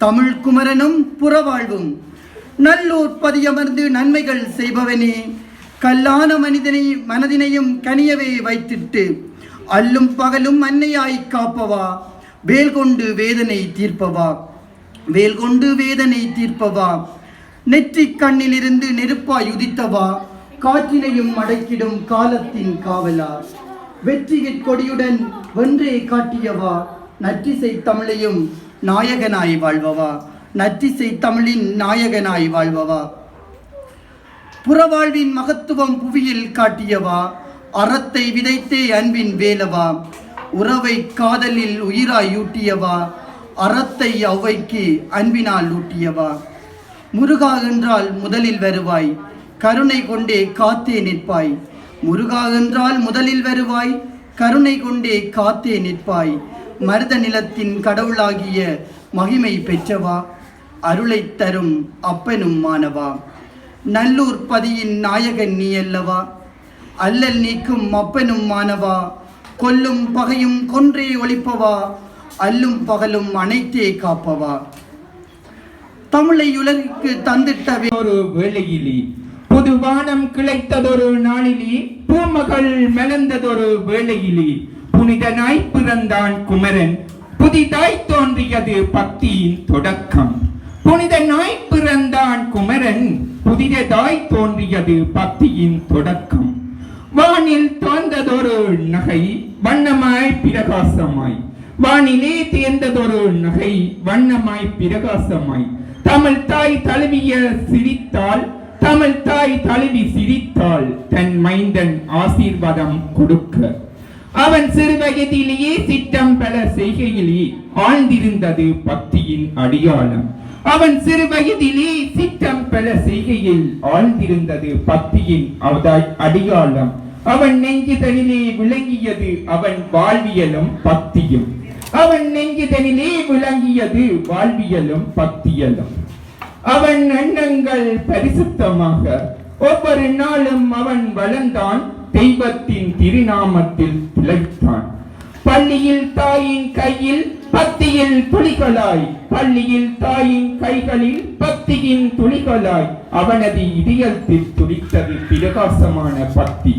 தமிழ் குமரனும் புறவாழ்வும். நல்லூர் பதியமர்ந்து நன்மைகள் செய்பவனே கல்லான மனிதனை மனதினையும் கனியவே வைத்திட்டு அல்லும் பகலும் அன்னையாய் காப்பவா வேல் கொண்டு வேதனை தீர்ப்பவா வேல் கொண்டு வேதனை தீர்ப்பவா நெற்றி கண்ணிலிருந்து நெருப்பாய் உதித்தவா காற்றினையும் அடக்கிடும் காலத்தின் காவலா வெற்றியின் கொடியுடன் வென்றே காட்டியவா நற்றிசை தமிழையும் நாயகனாய் வாழ்பவா? நற்றிசை தமிழின் நாயகனாய் வாழ்பவா? புறவாழ்வின் மகத்துவம் புவியில் காட்டியவா? அறத்தை விதைத்தே அன்பின் வேலவா? உறவை காதலில் உயிராய் ஊட்டியவா? அறத்தை அவ்வைக்கு அன்பினால் ஊட்டியவா? முருகா என்றால் முதலில் வருவாய். கருணை கொண்டே காத்தே நிற்பாய். முருகா என்றால் முதலில் வருவாய். கருணை கொண்டே காத்தே நிற்பாய். மருத நிலத்தின் கடவுளாகிய மகிமை பெற்றவா? அருளை தரும் அப்பனும் மானவா நல்லூர் பதியின் நாயகன் நீ அல்லவா? அல்லல் நீக்கும் அப்பனும் மானவா கொல்லும் பகையும் கொன்றே ஒழிப்பவா? அல்லும் பகலும் அனைத்தே காப்பவா? தமிழை உலகிற்கு தந்திட்டவே ஒரு வேளையிலே புது வானம் கிளைத்ததொரு நாளிலே பூமகள் மலர்ந்ததொரு வேளையிலே புனிதனாய் பிறந்தான் குமரன். புதிதாய் தோன்றியது பக்தியின் தொடக்கம். புனிதனாய் பிறந்தான் குமரன். புதிததாய் தோன்றியது பக்தியின் தொடக்கம். வானில் தோன்றதொரு நகை வண்ணமாய் பிரகாசமாய். வானிலே தேர்ந்ததொரு நகை வண்ணமாய் பிரகாசமாய். தமிழ் தாய் தழுவிய சிரித்தாள் தமிழ் தாய் தழுவி சிரித்தாள் தன் மைந்தன் ஆசீர்வாதம் கொடுக்க. அவன் சிறு வயதிலேயே சிட்டம் பல செய்கையிலே ஆழ்ந்திருந்தது பக்தியின் அடியாளம். அவன் சிறு வயதிலே சிட்டம் பல செய்கையில் ஆழ்ந்திருந்தது பக்தியின் அடியாளம். அவன் நெஞ்சுதனிலே விளங்கியது அவன் வாழ்வியலும் பக்தியும். அவன் நெஞ்சுதனிலே விளங்கியது வாழ்வியலும் பக்தியலும். அவன் எண்ணங்கள் பரிசுத்தமாக ஒவ்வொரு நாளும் அவன் வளர்ந்தான் தெய்வத்தின் திருநாமத்தில் திளைத்தான் பள்ளியில் தாயின் கையில் பத்தியில் துளிகளாய் பள்ளியில் தாயின் கைகளில் பத்தியின் துளிகளாய் அவனது இதயத்தில் துடித்தது பிரகாசமான பக்தி.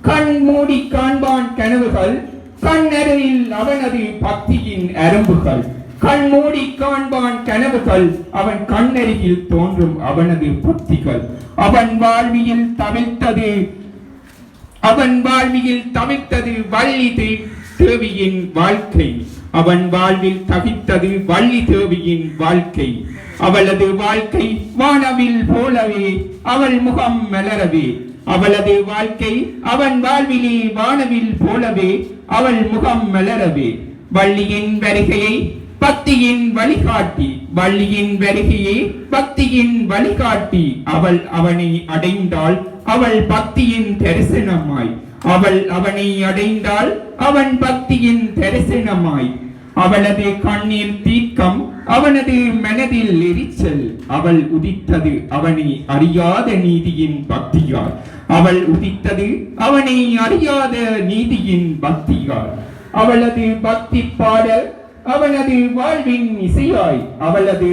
கண் மூடி காண்பான் கனவுகள் கண்ணருவில் அவனது பக்தியின் அரும்புகள். கண் மூடி காண்பான் கனவுகள் அவன் கண்ணருகில் தோன்றும் அவனது பக்திகள் அவன் வாழ்வியில் தவிர்த்தது அவன் வாழ்வியில் தவித்தது வள்ளி தேவியின் வாழ்க்கை. அவன் வாழ்வில் தவித்தது வள்ளி தேவியின் வாழ்க்கை. அவளது வாழ்க்கை வானவில் போலவே அவள் முகம் மலரவே. அவளது வாழ்க்கை அவன் வாழ்விலே வானவில் போலவே அவள் முகம் மலரவே. வள்ளியின் வருகையை பக்தியின் வழிகாட்டி. வள்ளியின் வருகையே பக்தியின் வழிகாட்டி. அவள் அவனை அடைந்தாள் அவள் பக்தியின் தரிசனமாய். அவள் அவனை அடைந்தால் அவன் பக்தியின் தரிசனமாய். அவளது கண்ணீர் தீர்க்கம் அவனது மனதில் எரிச்சல். அவள் உதித்தது அவனை அறியாத நீதியின் பக்தியால். அவள் உதித்தது அவனை அறியாத நீதியின் பக்தியால். அவளது பக்தி பாடல் அவனது வாழ்வின் இசையாய். அவளது